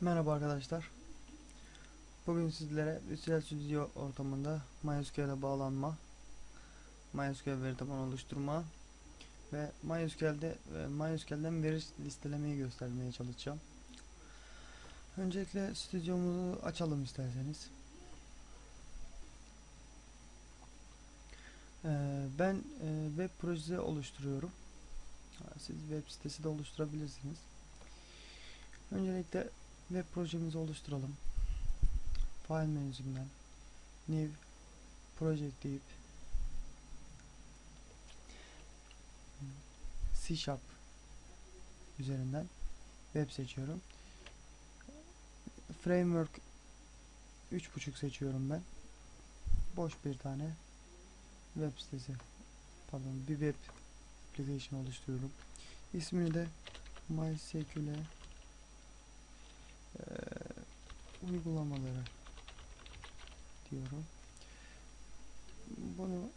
Merhaba arkadaşlar. Bugün sizlere Visual Studio ortamında MySQL'e bağlanma, MySQL veri tabanı oluşturma ve MySQL'de ve MySQL'den veri listelemeyi göstermeye çalışacağım. Öncelikle stüdyomuzu açalım isterseniz. Ee, ben e, web projesi oluşturuyorum. Siz web sitesi de oluşturabilirsiniz. Öncelikle web projemizi oluşturalım. File menüsünden new project deyip C Sharp üzerinden web seçiyorum. Framework 3.5 seçiyorum ben. Boş bir tane web sitesi pardon bir web application oluşturuyorum. İsmini de MySQL e, uygulamaları diyorum. Bunu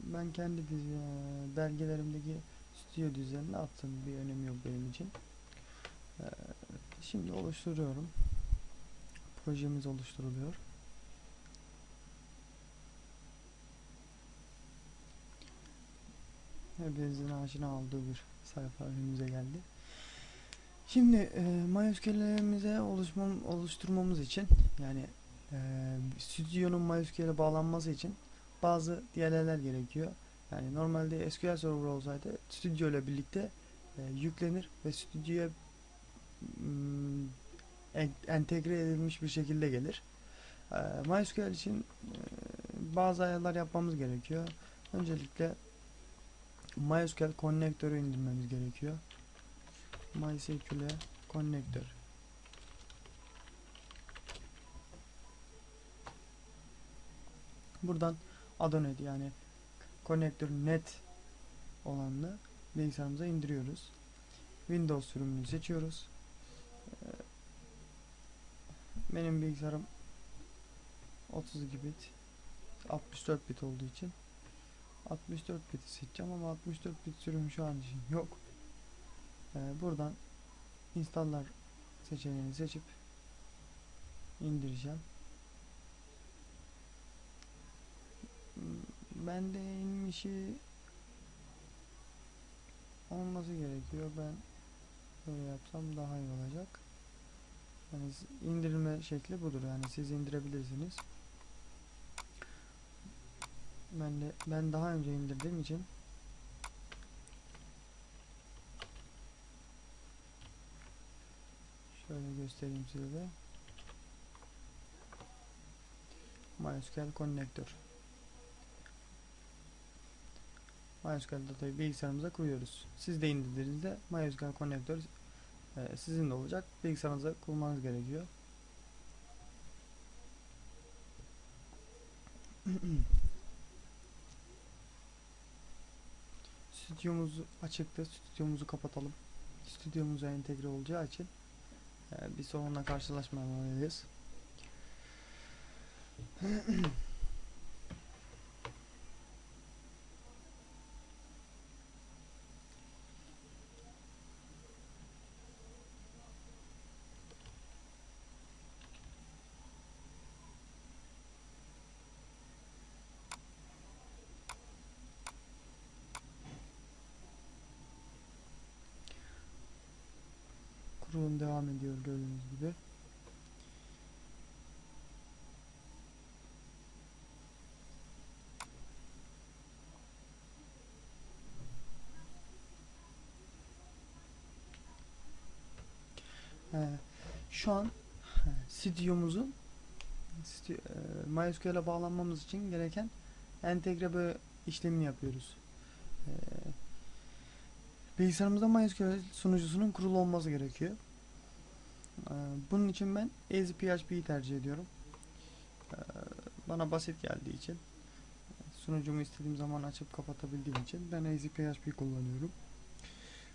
ben kendi belgelerimdeki stüdyo düzenine attım. Bir önemi yok benim için. E, şimdi oluşturuyorum. Projemiz oluşturuluyor. Hepinizin aşina olduğu bir sayfa önümüze geldi. Şimdi e, MySQL'imize oluşmam, oluşturmamız için yani e, stüdyonun MySQL'e bağlanması için bazı DLL'ler gerekiyor. Yani normalde SQL Server olsaydı stüdyo ile birlikte e, yüklenir ve stüdyoya mm, en, entegre edilmiş bir şekilde gelir. E, MySQL için e, bazı ayarlar yapmamız gerekiyor. Öncelikle MySQL konnektörü indirmemiz gerekiyor. MySQL konnektör. Buradan Adonet yani konnektör net olanını bilgisayarımıza indiriyoruz. Windows sürümünü seçiyoruz. Ee, Benim bilgisayarım 32 bit 64 bit olduğu için 64 bit seçeceğim ama 64 bit sürümü şu an için yok. Ee, buradan installer seçeneğini seçip indireceğim. Ben de inmişi olması gerekiyor. Ben böyle yapsam daha iyi olacak. Yani indirilme şekli budur. Yani siz indirebilirsiniz. Ben de ben daha önce indirdiğim için Şöyle göstereyim size de. MySQL konnektör. MySQL datayı bilgisayarımıza koyuyoruz. Siz de indirdiğinizde MySQL konnektör e, sizin de olacak. Bilgisayarınıza kurmanız gerekiyor. Stüdyomuz açıktı. Stüdyomuzu kapatalım. Stüdyomuza entegre olacağı için bir sorunla karşılaşmamalıyız. Kurulum devam ediyor gördüğünüz gibi. Ee, şu an stüdyomuzun stü, e, MySQL'e bağlanmamız için gereken entegre böyle işlemini yapıyoruz. Ee, bilgisayarımızda MySQL sunucusunun kurulu olması gerekiyor. Ee, bunun için ben EasyPHP'yi tercih ediyorum. Ee, bana basit geldiği için sunucumu istediğim zaman açıp kapatabildiğim için ben EasyPHP kullanıyorum.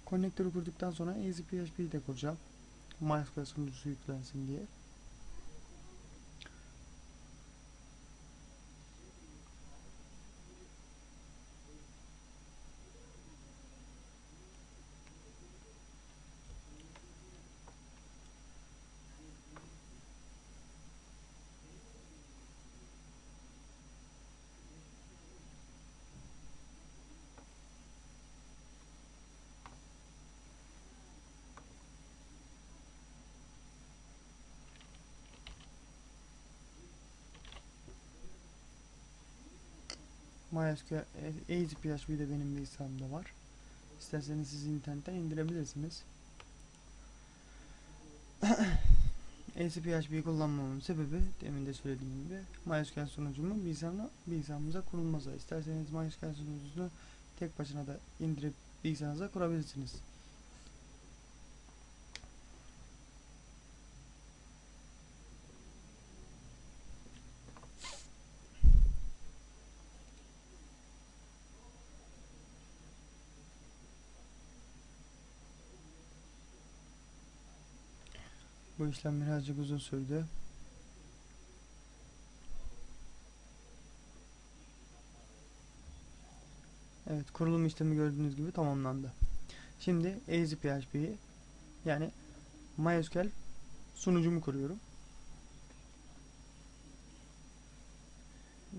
Konnektörü kurduktan sonra EasyPHP'yi de kuracağım. MySQL sunucusu yüklensin diye. MySQL e- EasyPHP de benim bilgisayarımda var. İsterseniz siz internetten indirebilirsiniz. ACPHP'yi kullanmamın sebebi demin de söylediğim gibi MySQL sunucumun bilgisayarına, bilgisayarımıza kurulması. İsterseniz MySQL sunucusunu tek başına da indirip bilgisayarınıza kurabilirsiniz. Bu işlem birazcık uzun sürdü. Evet, kurulum işlemi gördüğünüz gibi tamamlandı. Şimdi AZPHP'yi yani MySQL sunucumu kuruyorum.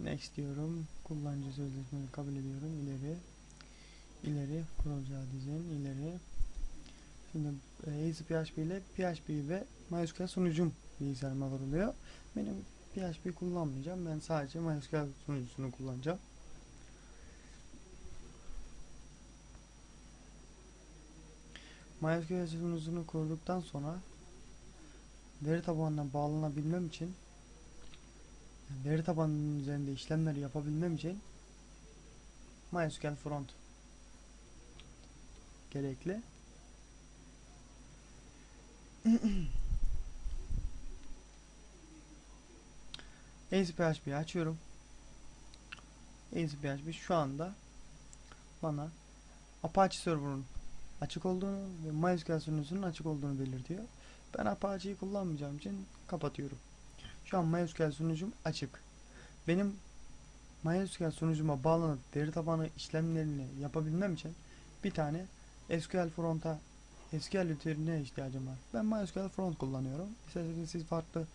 Next diyorum. Kullanıcı sözleşmeyi kabul ediyorum. İleri. İleri. Kurulacağı dizin. ileri. Şimdi e, AZPHP ile PHP ve MySQL sunucum bilgisayarıma kuruluyor. Benim PHP kullanmayacağım. Ben sadece MySQL sunucusunu kullanacağım. MySQL sunucusunu kurduktan sonra veri tabanına bağlanabilmem için veri tabanının üzerinde işlemleri yapabilmem için MySQL front gerekli. AZPHP'yi açıyorum. AZPHP şu anda bana Apache Server'ın açık olduğunu ve MySQL sunucusunun açık olduğunu belirtiyor. Ben Apache'yi kullanmayacağım için kapatıyorum. Şu an MySQL sunucum açık. Benim MySQL sunucuma bağlanıp veri tabanı işlemlerini yapabilmem için bir tane SQL front'a SQL üzerine ihtiyacım var. Ben MySQL front kullanıyorum. İsterseniz siz farklı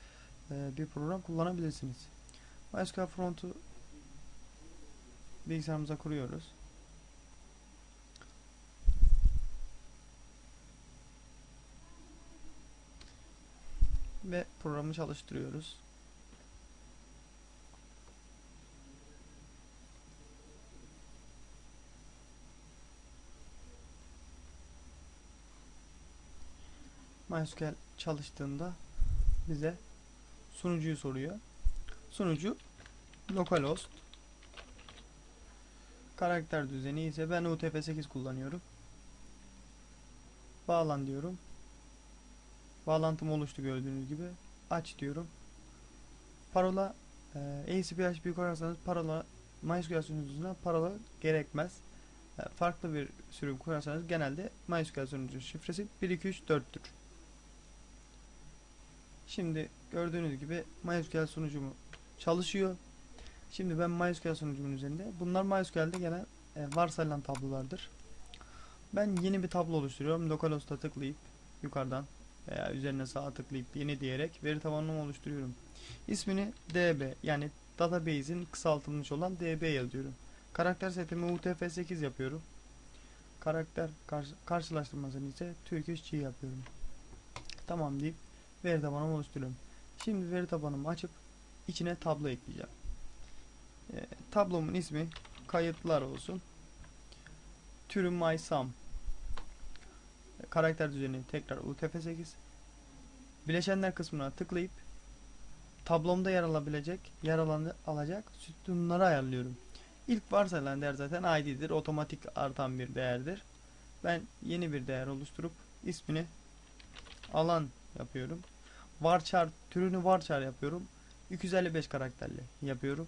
e, bir program kullanabilirsiniz. MySQL front'u bilgisayarımıza kuruyoruz. ve programı çalıştırıyoruz. MySQL çalıştığında bize sunucuyu soruyor. Sunucu localhost karakter düzeni ise ben UTF-8 kullanıyorum. Bağlan diyorum. Bağlantım oluştu gördüğünüz gibi. Aç diyorum. Parola e, ACPHP kurarsanız parola MySQL sunucusuna parola gerekmez. E, farklı bir sürüm kurarsanız genelde MySQL sunucu şifresi 1234'tür. Şimdi gördüğünüz gibi MySQL sunucumu çalışıyor. Şimdi ben MySQL sunucumun üzerinde. Bunlar MySQL'de gelen e, varsayılan tablolardır. Ben yeni bir tablo oluşturuyorum. Localhost'a tıklayıp yukarıdan veya üzerine sağ tıklayıp yeni diyerek veri tabanımı oluşturuyorum. İsmini DB yani database'in kısaltılmış olan DB yazıyorum. Karakter setimi UTF-8 yapıyorum. Karakter karşı, karşılaştırmasını ise Turkish G yapıyorum. Tamam deyip veri tabanımı oluşturuyorum. Şimdi veri tabanımı açıp içine tablo ekleyeceğim. E, tablomun ismi kayıtlar olsun. Türüm MySum karakter düzeni tekrar UTF-8 bileşenler kısmına tıklayıp tablomda yer alabilecek yer alacak sütunları ayarlıyorum. İlk varsayılan değer zaten ID'dir. Otomatik artan bir değerdir. Ben yeni bir değer oluşturup ismini alan yapıyorum. Varchar türünü varchar yapıyorum. 255 karakterli yapıyorum.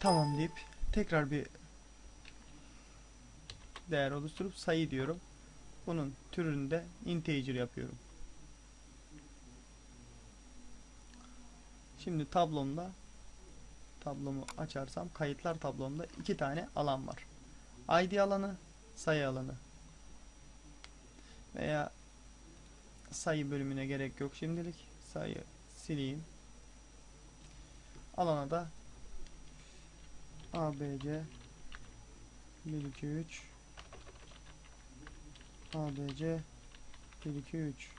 Tamam deyip tekrar bir değer oluşturup sayı diyorum. Bunun türünü de integer yapıyorum. Şimdi tablomda tablomu açarsam kayıtlar tablomda iki tane alan var. ID alanı, sayı alanı. Veya sayı bölümüne gerek yok şimdilik. Sayı sileyim. Alana da ABC 1 2 3 ABC 1 2 3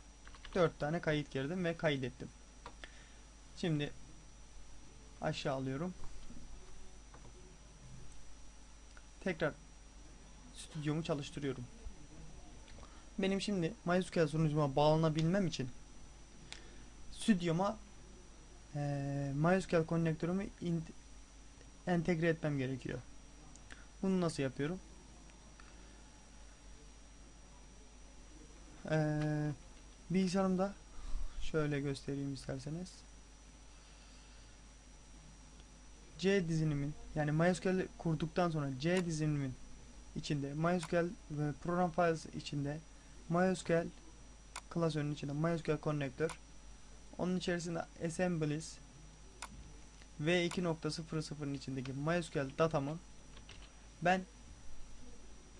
4 tane kayıt girdim ve kaydettim. Şimdi aşağı alıyorum. tekrar stüdyomu çalıştırıyorum. Benim şimdi MySQL sunucuma bağlanabilmem için stüdyoma eee MySQL konnektörümü entegre etmem gerekiyor. Bunu nasıl yapıyorum? Eee bilgisayarımda şöyle göstereyim isterseniz. C dizinimin yani MySQL kurduktan sonra C dizinimin içinde MySQL ve program files içinde MySQL klasörünün içinde MySQL konnektör onun içerisinde assemblies v2.00'ın içindeki MySQL datamı ben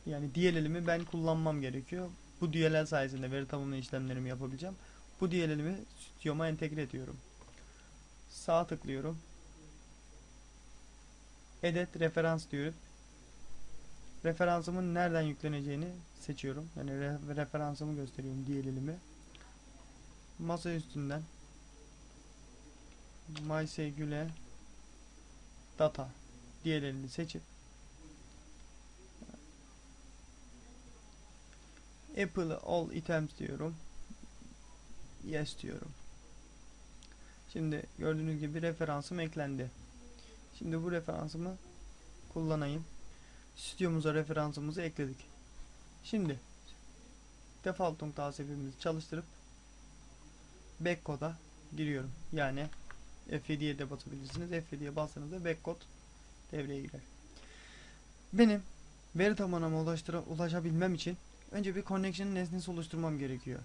yani DLL'imi ben kullanmam gerekiyor. Bu DLL sayesinde veri tamamlama işlemlerimi yapabileceğim. Bu DLL'imi stüdyoma entegre ediyorum. Sağ tıklıyorum. Edit referans diyorum. Referansımın nereden yükleneceğini seçiyorum. Yani re- referansımı gösteriyorum DLL'imi. Masa üstünden MySQL data DLL'ini seçip Apple all items diyorum. Yes diyorum. Şimdi gördüğünüz gibi referansım eklendi. Şimdi bu referansımı kullanayım. Stüdyomuza referansımızı ekledik. Şimdi default.asf'imizi çalıştırıp backcode'a giriyorum. Yani F7'ye de basabilirsiniz. F7'ye bastığınızda backcode devreye girer. Benim veri tabanıma ulaşabilmem için önce bir connection nesnesi oluşturmam gerekiyor.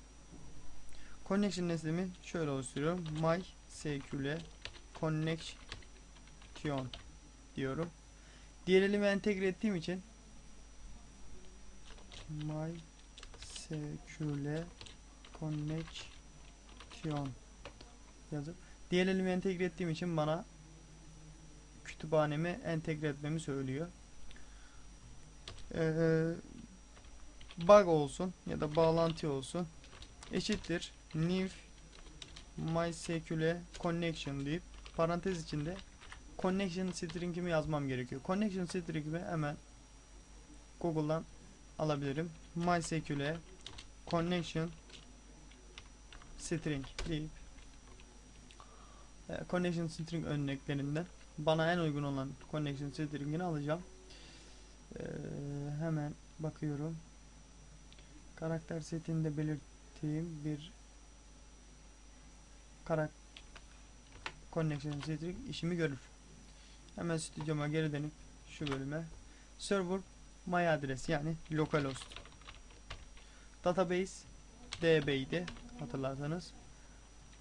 Connection nesnemi şöyle oluşturuyorum. MySQL connection diyorum. Diğer elimi entegre ettiğim için MySQL connection yazıp diğer elimi entegre ettiğim için bana kütüphanemi entegre etmemi söylüyor. Ee, bug olsun ya da bağlantı olsun eşittir new MySQL connection deyip parantez içinde connection string'imi yazmam gerekiyor. Connection string'imi hemen Google'dan alabilirim. MySQL connection string deyip e, connection string örneklerinden bana en uygun olan connection string'ini alacağım. Ee, hemen bakıyorum. Karakter setinde belirttiğim bir karak connection string işimi görür. Hemen stüdyoma geri dönüp şu bölüme. Server my adres yani localhost database db hatırlarsanız.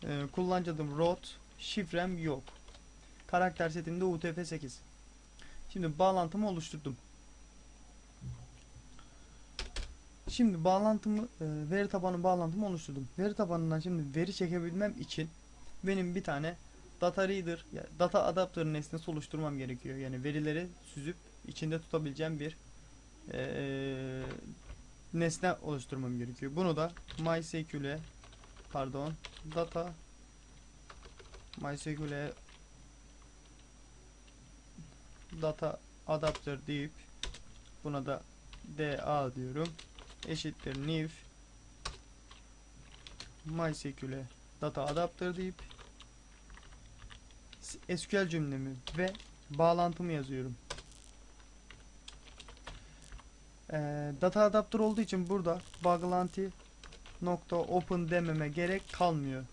Ee, kullanıcı adım root şifrem yok. Karakter setinde utf8 şimdi bağlantımı oluşturdum. Şimdi bağlantımı e, veri tabanı bağlantımı oluşturdum. Veri tabanından şimdi veri çekebilmem için benim bir tane data reader data adapter nesnesi oluşturmam gerekiyor. Yani verileri süzüp içinde tutabileceğim bir eee, nesne oluşturmam gerekiyor. Bunu da MySQL pardon data MySQL data adapter deyip buna da DA diyorum. Eşittir new MySQL data adapter deyip SQL cümlemi ve bağlantımı yazıyorum. Ee, data adapter olduğu için burada bağlantı nokta open dememe gerek kalmıyor.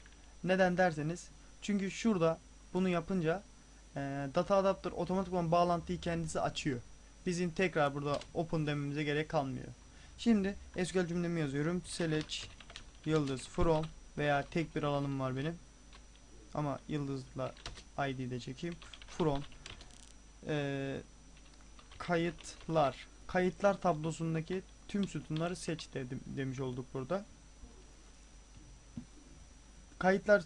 Neden derseniz çünkü şurada bunu yapınca e, data adapter otomatikman bağlantıyı kendisi açıyor. Bizim tekrar burada open dememize gerek kalmıyor. Şimdi SQL cümlemi yazıyorum. Select yıldız from veya tek bir alanım var benim. Ama yıldızla ID de çekeyim. From eee, kayıtlar kayıtlar tablosundaki tüm sütunları seç dedim, demiş olduk burada. Kayıtlar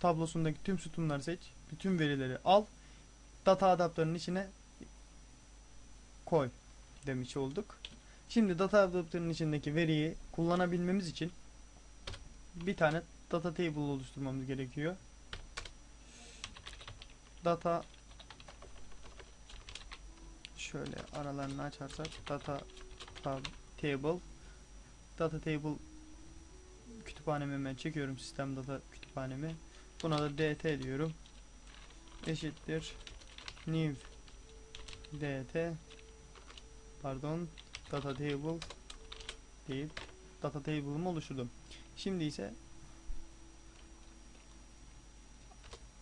tablosundaki tüm sütunları seç. Bütün verileri al. Data adaptörünün içine koy demiş olduk. Şimdi data adaptörünün içindeki veriyi kullanabilmemiz için bir tane data table oluşturmamız gerekiyor. Data şöyle aralarını açarsak data tab, table data table kütüphanemi hemen çekiyorum sistem data kütüphanemi. Buna da dt diyorum. Eşittir. New dt pardon data table deyip data table'ımı oluşturdum. Şimdi ise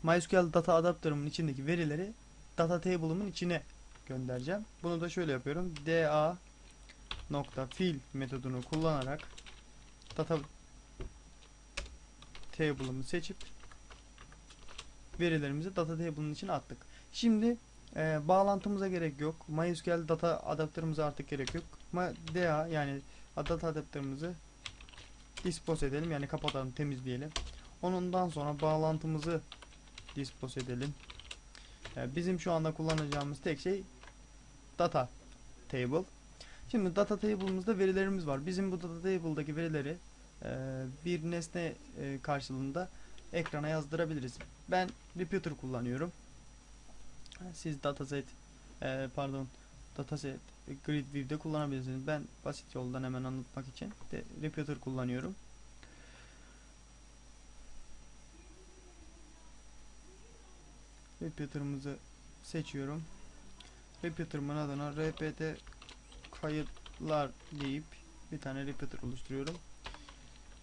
MySQL data adapter'ımın içindeki verileri data table'ımın içine göndereceğim. Bunu da şöyle yapıyorum. da nokta fill metodunu kullanarak data table'ımı seçip verilerimizi data table'ın içine attık. Şimdi e, bağlantımıza gerek yok. MySQL data adaptörümüze artık gerek yok. DA yani data adaptörümüzü dispose edelim yani kapatalım temizleyelim. Onundan sonra bağlantımızı dispose edelim. E, bizim şu anda kullanacağımız tek şey data table. Şimdi data table'ımızda verilerimiz var. Bizim bu data table'daki verileri e, bir nesne e, karşılığında ekrana yazdırabiliriz. Ben repeater kullanıyorum. Siz dataset e, pardon dataset grid view'de kullanabilirsiniz. Ben basit yoldan hemen anlatmak için de repeater kullanıyorum. Repeater'ımızı seçiyorum. Repeater'ımın adına rpt kayıtlar deyip bir tane repeater oluşturuyorum.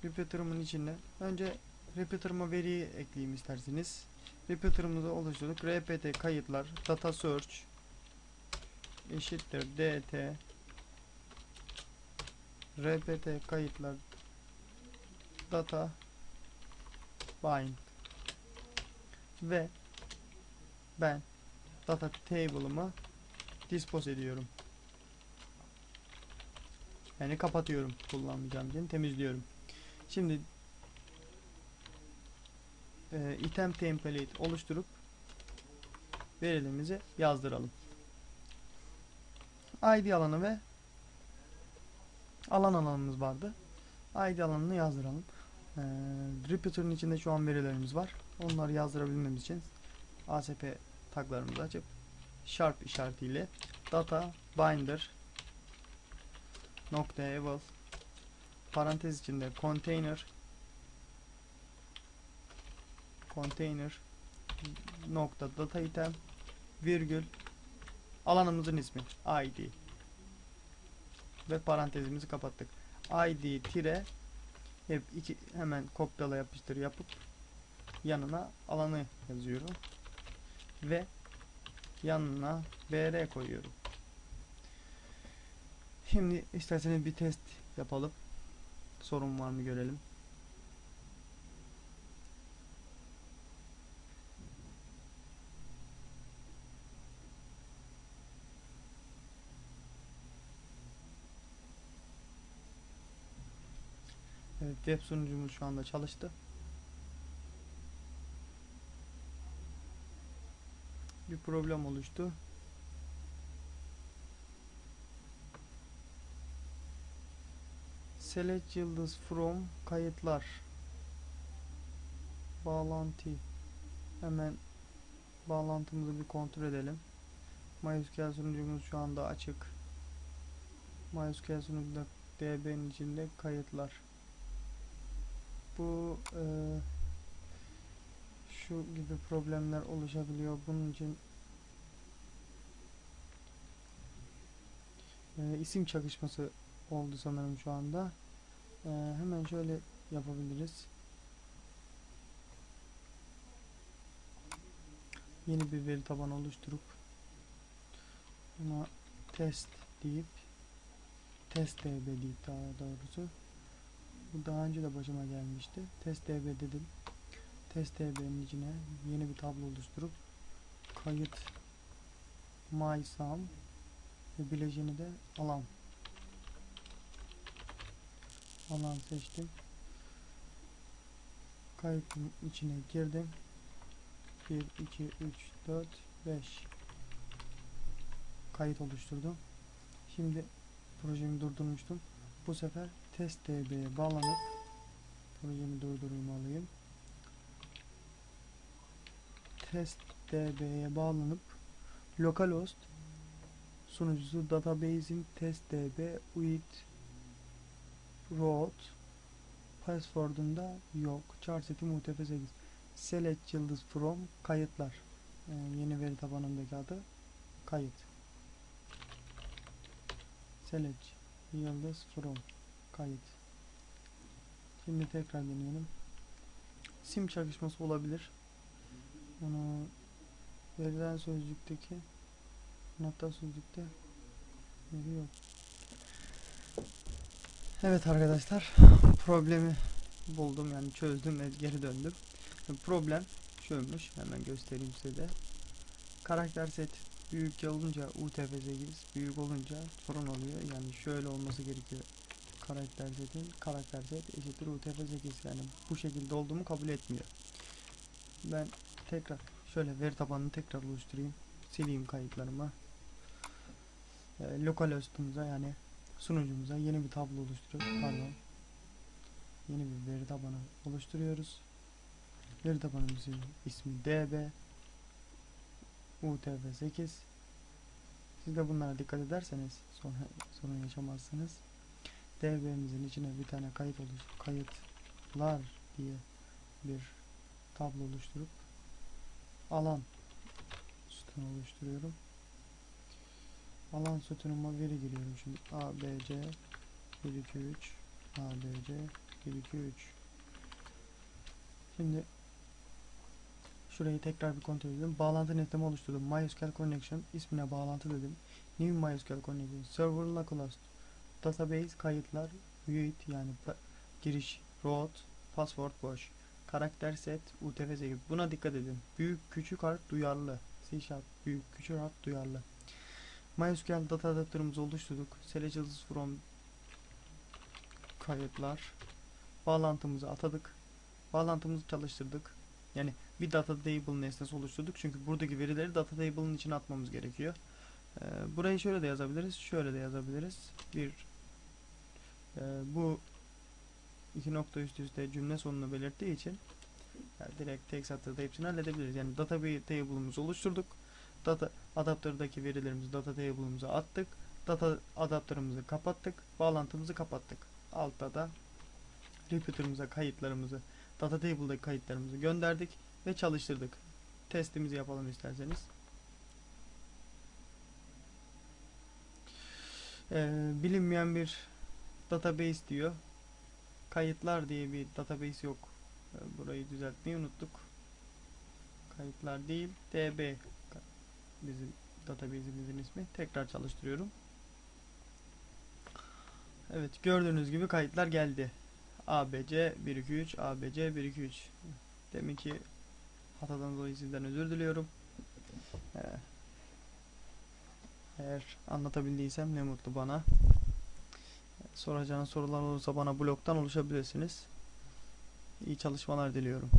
Repeater'ımın içinde önce repeater'ıma veriyi ekleyeyim isterseniz. Repeater'ımızı oluşturduk. rpt kayıtlar data search eşittir dt rpt kayıtlar data bind ve ben data table'ımı dispose ediyorum. Yani kapatıyorum kullanmayacağım için temizliyorum. Şimdi e, item template oluşturup verilerimizi yazdıralım. ID alanı ve alan alanımız vardı. ID alanını yazdıralım. E, repeater'ın içinde şu an verilerimiz var. Onları yazdırabilmemiz için ASP taglarımızı açıp sharp işaretiyle data binder nokta eval parantez içinde container container nokta data item virgül alanımızın ismi id ve parantezimizi kapattık. id tire hep iki hemen kopyala yapıştır yapıp yanına alanı yazıyorum ve yanına br koyuyorum. Şimdi isterseniz bir test yapalım. Sorun var mı görelim. Evet, web sunucumuz şu anda çalıştı. Bir problem oluştu. Select yıldız from kayıtlar. Bağlantı. Hemen bağlantımızı bir kontrol edelim. MySQL sunucumuz şu anda açık. MySQL sunucunda DB'nin içinde kayıtlar bu e, şu gibi problemler oluşabiliyor. Bunun için e, isim çakışması oldu sanırım şu anda. E, hemen şöyle yapabiliriz. Yeni bir veri tabanı oluşturup buna test deyip test db deyip daha doğrusu bu daha önce de başıma gelmişti. Test DB dedim. Test DB'nin içine yeni bir tablo oluşturup kayıt MySum ve bileşeni de alan alan seçtim. Kayıtın içine girdim. 1, 2, 3, 4, 5 kayıt oluşturdum. Şimdi projemi durdurmuştum. Bu sefer test db'ye bağlanıp projemi durdurayım alayım. Test db'ye bağlanıp localhost sunucusu database'in testdb uit root password'unda yok. char setim UTF-8 select yıldız from kayıtlar. Ee, yeni veri tabanındaki adı kayıt. Select yıldız from kayıt. Şimdi tekrar deneyelim. Sim çakışması olabilir onu verilen sözcükteki hatta sözcükte veri yok. Evet arkadaşlar problemi buldum yani çözdüm ve geri döndüm. Problem şuymuş hemen göstereyim size de. Karakter set büyük olunca UTF-8 büyük olunca sorun oluyor. Yani şöyle olması gerekiyor karakter setin. Karakter set eşittir UTF-8 yani bu şekilde olduğumu kabul etmiyor. Ben tekrar şöyle veri tabanını tekrar oluşturayım. Sileyim kayıtlarımı Ee, lokal host'umuza yani sunucumuza yeni bir tablo oluşturuyoruz pardon yeni bir veri tabanı oluşturuyoruz. Veri tabanımızın ismi db utf8 siz de bunlara dikkat ederseniz sonra sorun yaşamazsınız. Db'mizin içine bir tane kayıt oluş kayıtlar diye bir tablo oluşturup alan. Sütunu oluşturuyorum. Alan sütunuma veri giriyorum şimdi. Abc 1 2 3 abc 1 2 3 şimdi şurayı tekrar bir kontrol edelim. Bağlantı netleme oluşturdum. MySQL connection. İsmine bağlantı dedim. New MySQL connection. Server localhost database kayıtlar. UID yani giriş. Root password. Boş karakter set UTF-8 buna dikkat edin. Büyük küçük harf duyarlı. C sharp büyük küçük harf duyarlı. MySQL data adaptörümüzü oluşturduk. Select yıldız from kayıtlar. Bağlantımızı atadık. Bağlantımızı çalıştırdık. Yani bir data table nesnesi oluşturduk. Çünkü buradaki verileri data table'ın içine atmamız gerekiyor. Ee, burayı şöyle de yazabiliriz şöyle de yazabiliriz. Bir e, bu iki nokta üst üste cümle sonunu belirttiği için yani direkt tek satırda hepsini halledebiliriz. Yani data table'ımızı oluşturduk. Data adaptördeki verilerimizi data table'ımıza attık. Data adaptörümüzü kapattık. Bağlantımızı kapattık. Altta da repeater'ımıza kayıtlarımızı data table'daki kayıtlarımızı gönderdik ve çalıştırdık. Testimizi yapalım isterseniz. Ee, bilinmeyen bir database diyor. Kayıtlar diye bir database yok. Ee, Burayı düzeltmeyi unuttuk. Kayıtlar değil, DB bizim database'imizin ismi. Tekrar çalıştırıyorum. Evet, gördüğünüz gibi kayıtlar geldi. ABC 123, ABC 123. Demek ki hatadan dolayı sizden özür diliyorum. Ee, eğer anlatabildiysem ne mutlu bana. Soracağınız sorular olursa bana blogdan ulaşabilirsiniz. İyi çalışmalar diliyorum.